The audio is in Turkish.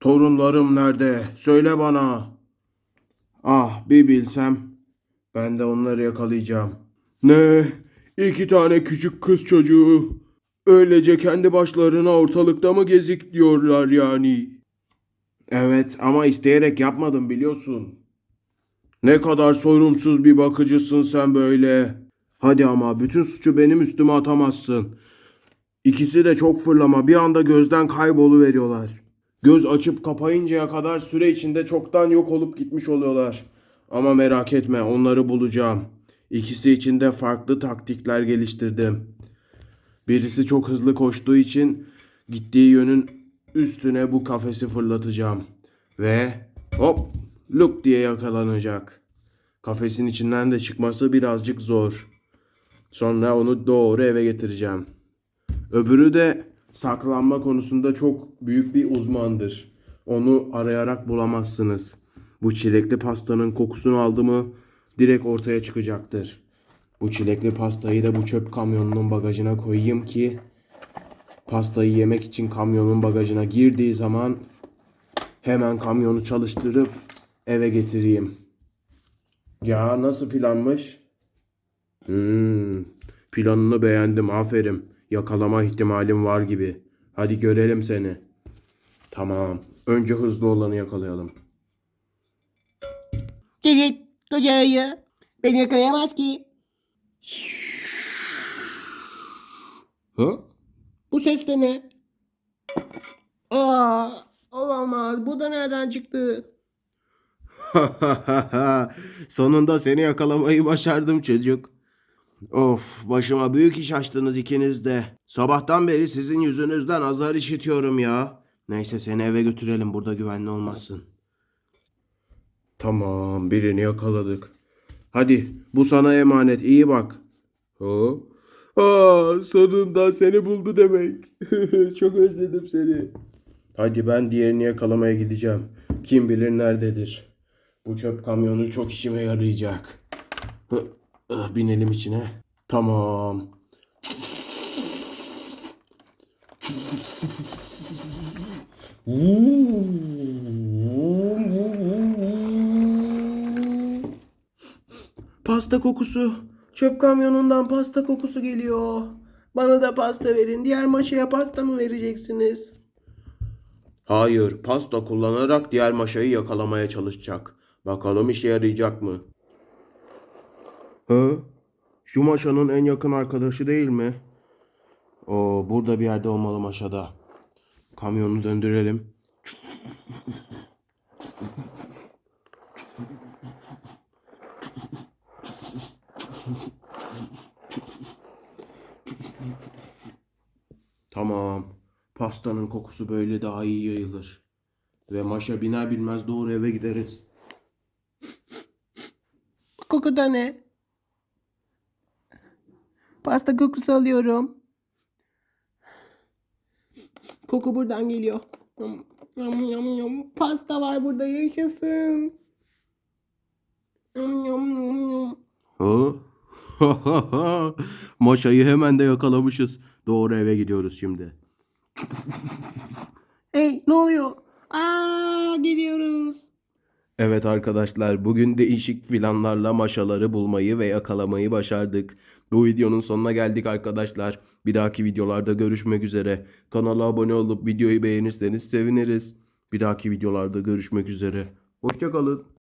Torunlarım nerede? Söyle bana. Ah bir bilsem. Ben de onları yakalayacağım. Ne? İki tane küçük kız çocuğu. Öylece kendi başlarına ortalıkta mı gezik diyorlar yani? Evet ama isteyerek yapmadım biliyorsun. Ne kadar sorumsuz bir bakıcısın sen böyle. Hadi ama bütün suçu benim üstüme atamazsın. İkisi de çok fırlama bir anda gözden kayboluveriyorlar. Göz açıp kapayıncaya kadar süre içinde çoktan yok olup gitmiş oluyorlar. Ama merak etme onları bulacağım. İkisi için de farklı taktikler geliştirdim. Birisi çok hızlı koştuğu için gittiği yönün üstüne bu kafesi fırlatacağım. Ve hop luk diye yakalanacak. Kafesin içinden de çıkması birazcık zor. Sonra onu doğru eve getireceğim. Öbürü de saklanma konusunda çok büyük bir uzmandır. Onu arayarak bulamazsınız. Bu çilekli pastanın kokusunu aldı mı direkt ortaya çıkacaktır. Bu çilekli pastayı da bu çöp kamyonunun bagajına koyayım ki pastayı yemek için kamyonun bagajına girdiği zaman hemen kamyonu çalıştırıp eve getireyim. Ya nasıl planmış? Hmm, planını beğendim aferin. Yakalama ihtimalim var gibi. Hadi görelim seni. Tamam. Önce hızlı olanı yakalayalım. Gelin koca ayı. Beni yakalayamaz ki. Ha? Bu ses de ne? Aa, olamaz. Bu da nereden çıktı? Sonunda seni yakalamayı başardım çocuk. Of başıma büyük iş açtınız ikiniz de. Sabahtan beri sizin yüzünüzden azar işitiyorum ya. Neyse seni eve götürelim burada güvenli olmazsın. Tamam birini yakaladık. Hadi bu sana emanet iyi bak. Ha? Aa, sonunda seni buldu demek. Çok özledim seni. Hadi ben diğerini yakalamaya gideceğim. Kim bilir nerededir. Bu çöp kamyonu çok işime yarayacak. Hı, Binelim içine. Tamam. Pasta kokusu. Çöp kamyonundan pasta kokusu geliyor. Bana da pasta verin. Diğer maşaya pasta mı vereceksiniz? Hayır, pasta kullanarak diğer maşayı yakalamaya çalışacak. Bakalım işe yarayacak mı? Hı? Şu maşanın en yakın arkadaşı değil mi? O burada bir yerde olmalı maşada. Kamyonu döndürelim. Tamam. Pastanın kokusu böyle daha iyi yayılır. Ve maşa biner bilmez doğru eve gideriz. Koku da ne? Pasta kokusu alıyorum. Koku buradan geliyor. Yum, yum, yum. Pasta var burada yaşasın. Yum, yum, yum, yum. Ha? Maşayı hemen de yakalamışız. Doğru eve gidiyoruz şimdi. Hey ne oluyor? Aa geliyoruz. Evet arkadaşlar bugün değişik planlarla maşaları bulmayı ve yakalamayı başardık. Bu videonun sonuna geldik arkadaşlar. Bir dahaki videolarda görüşmek üzere. Kanala abone olup videoyu beğenirseniz seviniriz. Bir dahaki videolarda görüşmek üzere. Hoşçakalın.